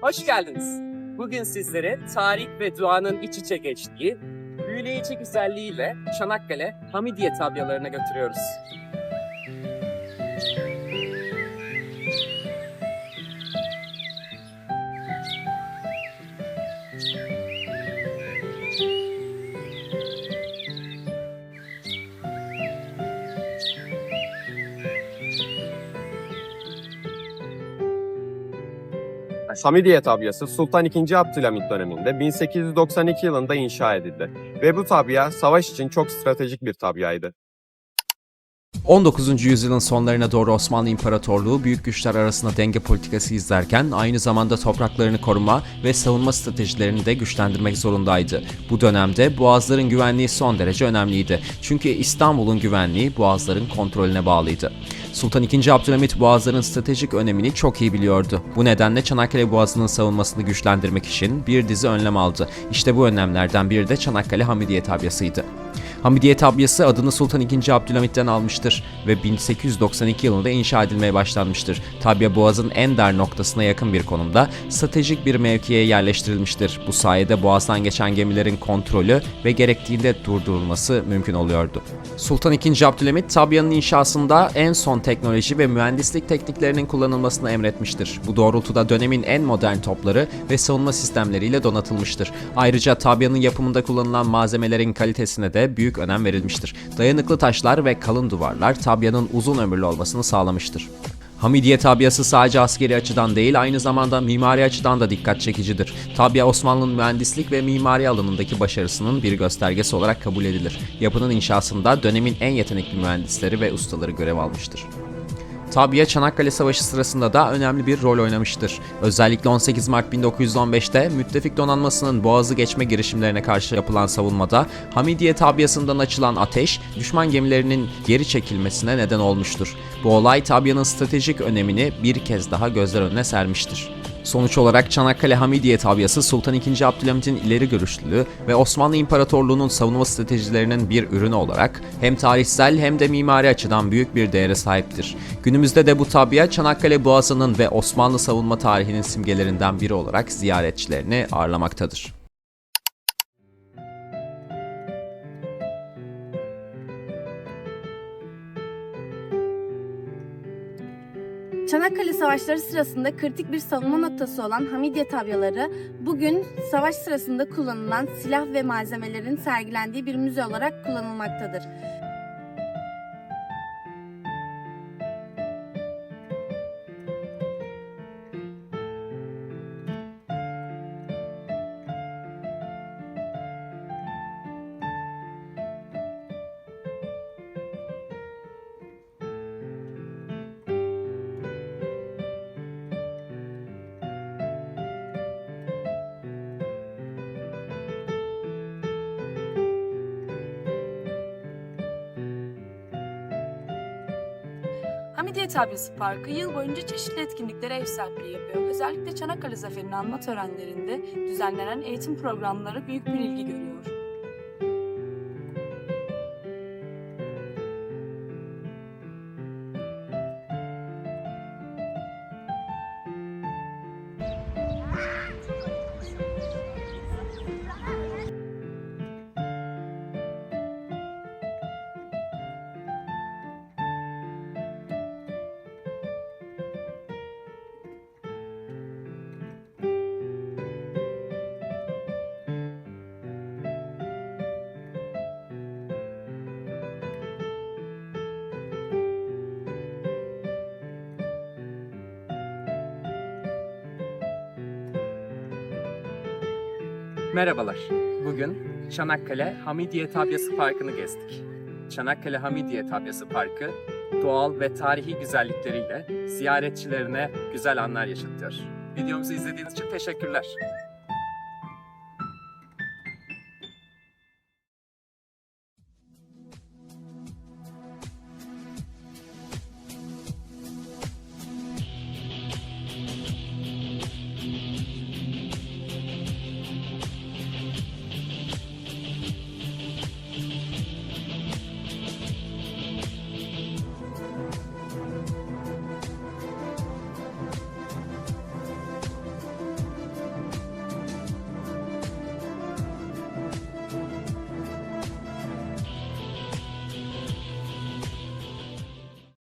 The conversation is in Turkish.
Hoş geldiniz. Bugün sizlere tarih ve doğanın iç içe geçtiği, büyüleyici güzelliğiyle Çanakkale Hamidiye tabyalarına götürüyoruz. Hamidiye tabyası Sultan II. Abdülhamit döneminde 1892 yılında inşa edildi ve bu tabya savaş için çok stratejik bir tabyaydı. 19. yüzyılın sonlarına doğru Osmanlı İmparatorluğu büyük güçler arasında denge politikası izlerken aynı zamanda topraklarını koruma ve savunma stratejilerini de güçlendirmek zorundaydı. Bu dönemde boğazların güvenliği son derece önemliydi. Çünkü İstanbul'un güvenliği boğazların kontrolüne bağlıydı. Sultan II. Abdülhamit boğazların stratejik önemini çok iyi biliyordu. Bu nedenle Çanakkale Boğazı'nın savunmasını güçlendirmek için bir dizi önlem aldı. İşte bu önlemlerden biri de Çanakkale Hamidiye tabyasıydı. Hamidiye tabyası adını Sultan II. Abdülhamit'ten almıştır ve 1892 yılında inşa edilmeye başlanmıştır. Tabya Boğaz'ın en dar noktasına yakın bir konumda stratejik bir mevkiye yerleştirilmiştir. Bu sayede Boğaz'dan geçen gemilerin kontrolü ve gerektiğinde durdurulması mümkün oluyordu. Sultan II. Abdülhamit tabyanın inşasında en son teknoloji ve mühendislik tekniklerinin kullanılmasını emretmiştir. Bu doğrultuda dönemin en modern topları ve savunma sistemleriyle donatılmıştır. Ayrıca tabyanın yapımında kullanılan malzemelerin kalitesine de büyük önem verilmiştir. Dayanıklı taşlar ve kalın duvarlar tabyanın uzun ömürlü olmasını sağlamıştır. Hamidiye tabyası sadece askeri açıdan değil aynı zamanda mimari açıdan da dikkat çekicidir. Tabya Osmanlı'nın mühendislik ve mimari alanındaki başarısının bir göstergesi olarak kabul edilir. Yapının inşasında dönemin en yetenekli mühendisleri ve ustaları görev almıştır. Tabya Çanakkale Savaşı sırasında da önemli bir rol oynamıştır. Özellikle 18 Mart 1915'te müttefik donanmasının boğazı geçme girişimlerine karşı yapılan savunmada Hamidiye tabyasından açılan ateş düşman gemilerinin geri çekilmesine neden olmuştur. Bu olay tabyanın stratejik önemini bir kez daha gözler önüne sermiştir. Sonuç olarak Çanakkale Hamidiye tabyası Sultan II. Abdülhamit'in ileri görüşlülüğü ve Osmanlı İmparatorluğu'nun savunma stratejilerinin bir ürünü olarak hem tarihsel hem de mimari açıdan büyük bir değere sahiptir. Günümüzde de bu tabya Çanakkale Boğazı'nın ve Osmanlı savunma tarihinin simgelerinden biri olarak ziyaretçilerini ağırlamaktadır. Çanakkale Savaşları sırasında kritik bir savunma noktası olan Hamidiye tabyaları bugün savaş sırasında kullanılan silah ve malzemelerin sergilendiği bir müze olarak kullanılmaktadır. Hamidiye Tabyası Parkı yıl boyunca çeşitli etkinliklere ev sahipliği yapıyor. Özellikle Çanakkale Zaferi'ni anma törenlerinde düzenlenen eğitim programları büyük bir ilgi görüyor. Merhabalar. Bugün Çanakkale Hamidiye Tabyası Parkı'nı gezdik. Çanakkale Hamidiye Tabyası Parkı doğal ve tarihi güzellikleriyle ziyaretçilerine güzel anlar yaşatıyor. Videomuzu izlediğiniz için teşekkürler.